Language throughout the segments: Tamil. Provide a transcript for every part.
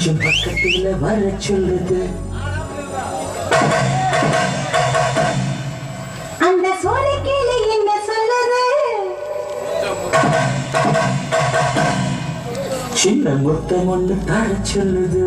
கொஞ்சம் பக்கத்துல வர சொல்லுது. அந்த சோலை கீழே என்ன சொல்லுது? சின்ன முத்தம் ஒன்று தர சொல்லுது.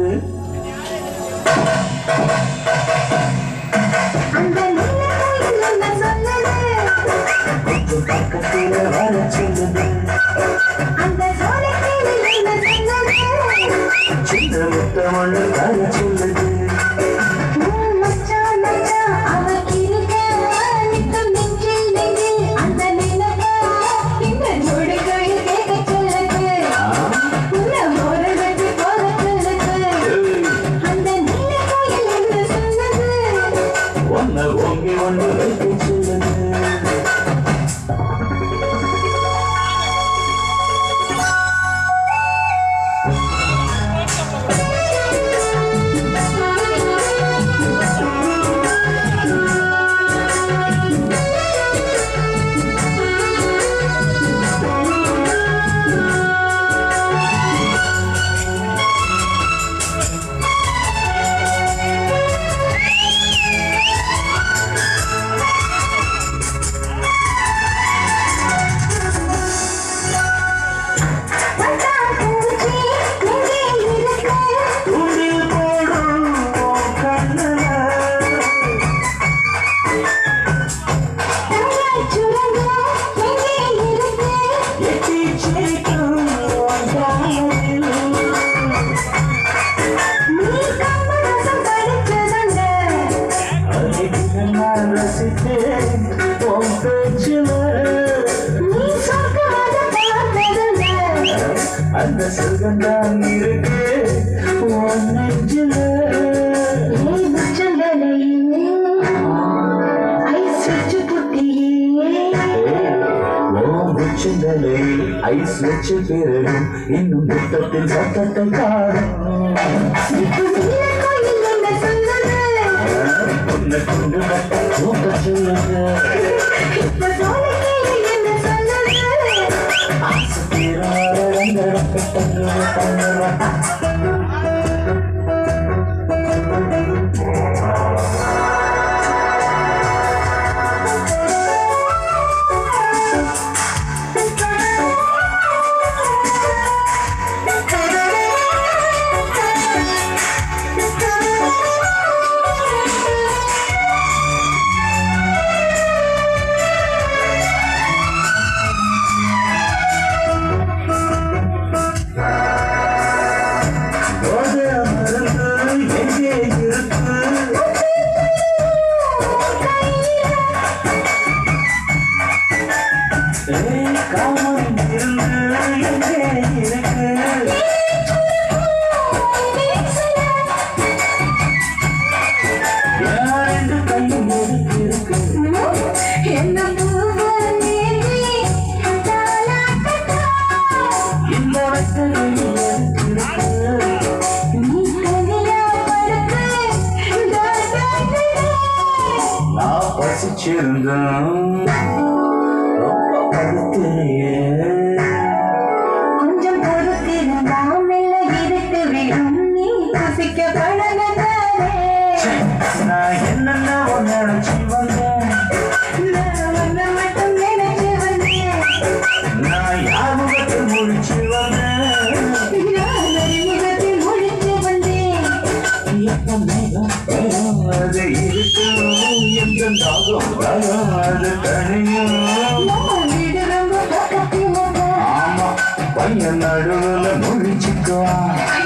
நான் ரசித்தேன் உன் பேச்சில அந்த சுகந்தான் இருக்கு உன் நெஞ்சில உச்சந்தலை ஐஸ் வச்சு பெறணும் இன்னும் முத்தத்தின் சத்தத்தை காணும் ரங்க ரங்க காமம் இருந்து எங்கே இருக்கு வச்சிருந்தோம் ரொம்ப படுத்தியே கொஞ்சம் பொறுத்திருந்தா மெல்ல இருட்டு விடும். நீ குசிக்க பழகத்தானே நான் என்னென்ன நினைச்சு வந்தேன்? நான் யார் முகத்தில் முடிச்சு வந்தேன்? பையன் நடுவில் முழிச்சுக்குவான்.